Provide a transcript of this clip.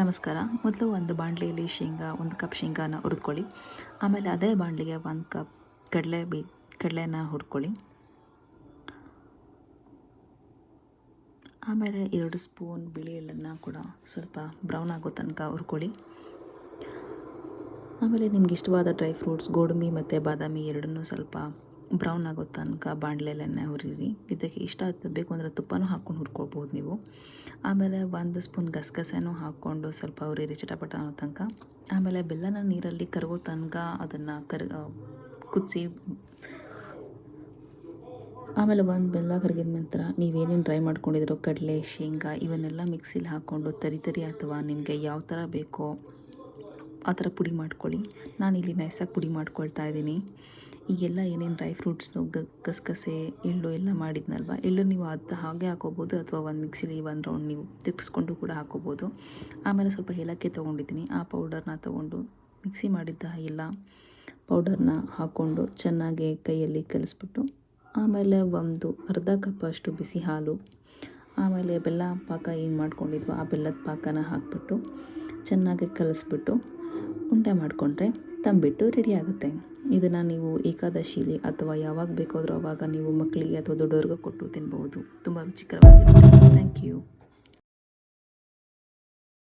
ನಮಸ್ಕಾರ. ಮೊದಲು ಒಂದು ಬಾಣಲಿಯಲ್ಲಿ ಶೇಂಗಾ, ಒಂದು ಕಪ್ ಶೇಂಗಾನ ಹುರಿದ್ಕೊಳ್ಳಿ. ಆಮೇಲೆ ಅದೇ ಬಾಣಲಿಗೆ ಒಂದು ಕಪ್ ಕಡಲೆ ಬೀ, ಕಡಲೆನ ಹುರ್ಕೊಳ್ಳಿ ಆಮೇಲೆ ಎರಡು ಸ್ಪೂನ್ ಬಿಳಿ ಎಳ್ಳನ್ನು ಕೂಡ ಸ್ವಲ್ಪ ಬ್ರೌನ್ ಆಗೋ ತನಕ ಹುರ್ಕೊಳ್ಳಿ ಆಮೇಲೆ ನಿಮ್ಗೆ ಇಷ್ಟವಾದ ಡ್ರೈ ಫ್ರೂಟ್ಸ್, ಗೋಡಂಬಿ ಮತ್ತು ಬಾದಾಮಿ ಎರಡನ್ನೂ ಸ್ವಲ್ಪ ಬ್ರೌನ್ ಆಗೋ ತನಕ ಬಾಣಲೆಯಲ್ಲೇ ಹುರಿರಿ. ಇದಕ್ಕೆ ಇಷ್ಟ ಬೇಕು ಅಂದರೆ ತುಪ್ಪನೂ ಹಾಕ್ಕೊಂಡು ಹುರ್ಕೊಳ್ಬೋದು ನೀವು. ಆಮೇಲೆ ಒಂದು ಸ್ಪೂನ್ ಗಸಗಸೆನೂ ಹಾಕ್ಕೊಂಡು ಸ್ವಲ್ಪ ಹುರಿರಿ ಚಟಪಟ ಅನ್ನೋ ತನಕ. ಆಮೇಲೆ ಬೆಲ್ಲನ ನೀರಲ್ಲಿ ಕರಗೋ ತನಕ ಅದನ್ನು ಕರ್ ಕುದಿಸಿ. ಆಮೇಲೆ ಒಂದು ಬೆಲ್ಲ ಕರಗಿದ ನಂತರ ನೀವೇನೇನು ಡ್ರೈ ಮಾಡ್ಕೊಂಡಿದ್ರು ಕಡಲೆ, ಶೇಂಗಾ, ಇವನ್ನೆಲ್ಲ ಮಿಕ್ಸಿಲಿ ಹಾಕ್ಕೊಂಡು ತರಿ ತರಿ ಅಥವಾ ನಿಮಗೆ ಯಾವ ಥರ ಬೇಕೋ ಆ ಥರ ಪುಡಿ ಮಾಡ್ಕೊಳ್ಳಿ. ನಾನು ಇಲ್ಲಿ ನೈಸಾಗಿ ಪುಡಿ ಮಾಡ್ಕೊಳ್ತಾ ಇದ್ದೀನಿ. ಈಗೆಲ್ಲ ಏನೇನು ಡ್ರೈ ಫ್ರೂಟ್ಸ್ನು ಗಸಗಸೆ, ಎಳ್ಳು ಎಲ್ಲ ಮಾಡಿದ್ನಲ್ವ? ಎಳ್ಳು ನೀವು ಅದು ಹಾಗೆ ಹಾಕೋಬೋದು ಅಥವಾ ಒಂದು ಮಿಕ್ಸಿಲಿ ಒಂದು ರೌಂಡ್ ನೀವು ತಿರ್ಗಿಸ್ಕೊಂಡು ಕೂಡ ಹಾಕೋಬೋದು. ಆಮೇಲೆ ಸ್ವಲ್ಪ ಏಲಕ್ಕಿ ತೊಗೊಂಡಿದ್ದೀನಿ. ಆ ಪೌಡರ್ನ ತೊಗೊಂಡು ಮಿಕ್ಸಿ ಮಾಡಿದ್ದ ಎಲ್ಲ ಪೌಡರ್ನ ಹಾಕ್ಕೊಂಡು ಚೆನ್ನಾಗಿ ಕೈಯಲ್ಲಿ ಕಲಿಸ್ಬಿಟ್ಟು ಆಮೇಲೆ ಒಂದು ಅರ್ಧ ಕಪ್ ಅಷ್ಟು ಬಿಸಿ ಹಾಲು, ಆಮೇಲೆ ಬೆಲ್ಲ ಪಾಕ ಏನು ಮಾಡ್ಕೊಂಡಿದ್ವೋ ಆ ಬೆಲ್ಲದ ಪಾಕನ ಹಾಕ್ಬಿಟ್ಟು ಚೆನ್ನಾಗಿ ಕಲಿಸ್ಬಿಟ್ಟು ಉಂಡೆ ಮಾಡಿಕೊಂಡ್ರೆ ತಂಬಿಟ್ಟು ರೆಡಿ ಆಗುತ್ತೆ. ಇದನ್ನು ನೀವು ಏಕಾದಶಿಲಿ ಅಥವಾ ಯಾವಾಗ ಬೇಕಾದರೂ ಅವಾಗ ನೀವು ಮಕ್ಕಳಿಗೆ ಅಥವಾ ದೊಡ್ಡವ್ರಿಗೆ ಕೊಟ್ಟು ತಿನ್ಬೋದು ತುಂಬ ರುಚಿಕರವಾಗಿರುತ್ತೆ. Thank you